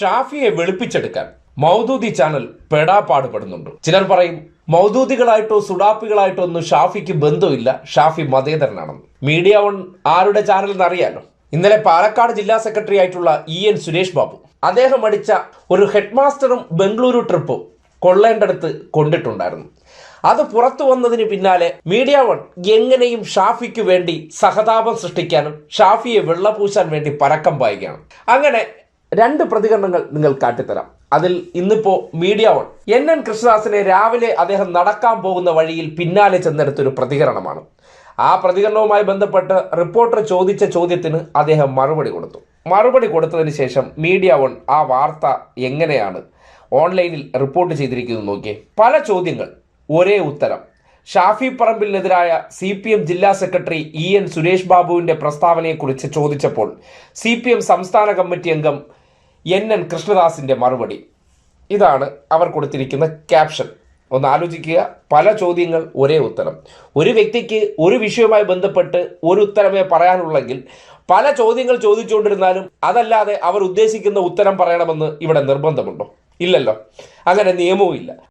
ഷാഫിയെ വെളുപ്പിച്ചെടുക്കാൻ Maududi channel പെടാപ്പാടുപെടുന്നുണ്ട് ചിലർ പറയും മൗദൂദികളായിട്ടോ സുഡാപ്പികളായിട്ടോ ഒന്നും ഷാഫിക്ക് ബന്ധമില്ല. ഷാഫി മതേതരനാണെന്ന്. മീഡിയ വൺ ആരുടെ ചാനൽ എന്നറിയാലോ? ഇന്നലെ പാലക്കാട് ജില്ലാ സെക്രട്ടറി ആയിട്ടുള്ള ഇ എൻ സുരേഷ് ബാബു അദ്ദേഹം അടിച്ച ഒരു ഹെഡ് മാസ്റ്ററും ബംഗളൂരു ട്രിപ്പും കൊള്ളേണ്ടടുത്ത് കൊണ്ടിട്ടുണ്ടായിരുന്നു. അത് പുറത്തു വന്നതിന് പിന്നാലെ മീഡിയ വൺ എങ്ങനെയും ഷാഫിക്ക് വേണ്ടി സഹതാപം സൃഷ്ടിക്കാനും ഷാഫിയെ വെള്ളപൂശാൻ വേണ്ടി പരക്കം പായുകയാണ്. അങ്ങനെ രണ്ട് പ്രതികരണങ്ങൾ നിങ്ങൾ കാട്ടിത്തരാം. അതിൽ ഇന്നിപ്പോ മീഡിയ വൺ. എൻ എൻ കൃഷ്ണദാസിനെ രാവിലെ അദ്ദേഹം നടക്കാൻ പോകുന്ന വഴിയിൽ പിന്നാലെ ചെന്നെടുത്തൊരു പ്രതികരണമാണ്. ആ പ്രതികരണവുമായി ബന്ധപ്പെട്ട് റിപ്പോർട്ടർ ചോദിച്ച ചോദ്യത്തിന് അദ്ദേഹം മറുപടി കൊടുത്തു. മറുപടി കൊടുത്തതിന് ശേഷം മീഡിയ വൺ ആ വാർത്ത എങ്ങനെയാണ്? ഓൺലൈനിൽ റിപ്പോർട്ട് ചെയ്തിരിക്കുന്നത് നോക്കിയേ. പല ചോദ്യങ്ങൾ ഒരേ ഉത്തരം. ഷാഫി പറമ്പിലിനെതിരായ സി പി എം ജില്ലാ സെക്രട്ടറി ഇ എൻ സുരേഷ് ബാബുവിന്റെ പ്രസ്താവനയെക്കുറിച്ച് ചോദിച്ചപ്പോൾ സി പി എം സംസ്ഥാന കമ്മിറ്റി അംഗം എൻ എൻ കൃഷ്ണദാസിന്റെ മറുപടി. ഇതാണ് അവർ കൊടുത്തിരിക്കുന്ന ക്യാപ്ഷൻ. ഒന്ന് ആലോചിക്കുക പല ചോദ്യങ്ങൾ ഒരേ ഉത്തരം. ഒരു വ്യക്തിക്ക് ഒരു വിഷയവുമായി ബന്ധപ്പെട്ട് ഒരു ഉത്തരമേ പറയാനുള്ളെങ്കിൽ പല ചോദ്യങ്ങൾ ചോദിച്ചുകൊണ്ടിരുന്നാലും അതല്ലാതെ അവർ ഉദ്ദേശിക്കുന്ന ഉത്തരം പറയണമെന്ന് ഇവിടെ നിർബന്ധമുണ്ടോ? ഇല്ലല്ലോ. അങ്ങനെ നിയമവും ഇല്ല